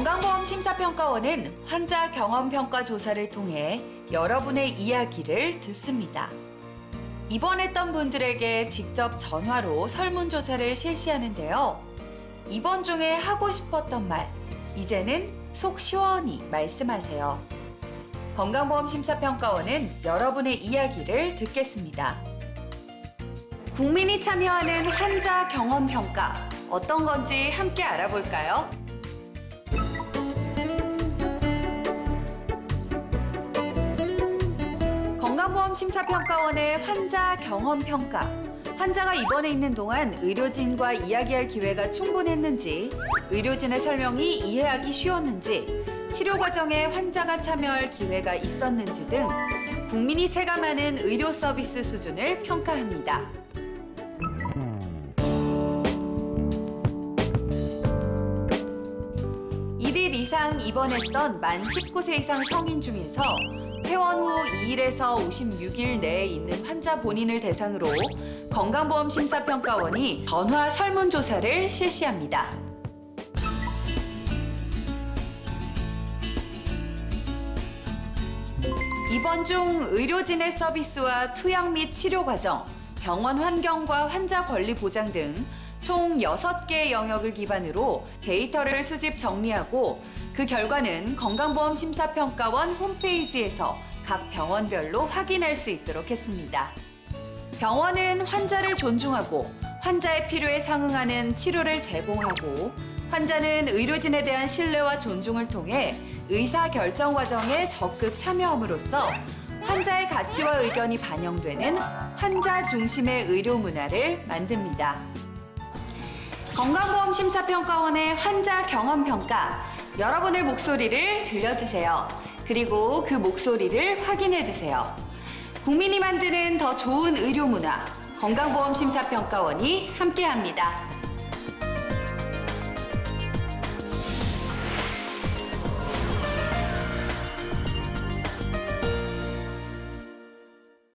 건강보험 심사평가원은 환자 경험 평가 조사를 통해 여러분의 이야기를 듣습니다. 입원했던 분들에게 직접 전화로 설문조사를 실시하는데요. 입원 중에 하고 싶었던 말, 이제는 속 시원히 말씀하세요. 건강보험 심사평가원은 여러분의 이야기를 듣겠습니다. 국민이 참여하는 환자 경험 평가 어떤 건지 함께 알아볼까요? 건강보험 심사평가원의 환자 경험 평가. 환자가 입원해 있는 동안 의료진과 이야기할 기회가 충분했는지, 의료진의 설명이 이해하기 쉬웠는지, 치료 과정에 환자가 참여할 기회가 있었는지 등 국민이 체감하는 의료 서비스 수준을 평가합니다. 일일 이상 입원했던 만 19세 이상 성인 중에서 퇴원 후 2일에서 56일 내에 있는 환자 본인을 대상으로 건강보험 심사평가원이 전화 설문조사를 실시합니다. 입원 중 의료진의 서비스와 투약 및 치료 과정, 병원 환경과 환자 권리 보장 등 총 6개 영역을 기반으로 데이터를 수집 정리하고 그 결과는 건강보험 심사평가원 홈페이지에서 각 병원별로 확인할 수 있도록 했습니다. 병원은 환자를 존중하고 환자의 필요에 상응하는 치료를 제공하고 환자는 의료진에 대한 신뢰와 존중을 통해 의사 결정 과정에 적극 참여함으로써 환자의 가치와 의견이 반영되는 환자 중심의 의료 문화를 만듭니다. 건강보험 심사평가원의 환자 경험 평가 여러분의 목소리를 들려주세요. 그리고 그 목소리를 확인해 주세요. 국민이 만드는 더 좋은 의료 문화 건강보험 심사평가원이 함께합니다.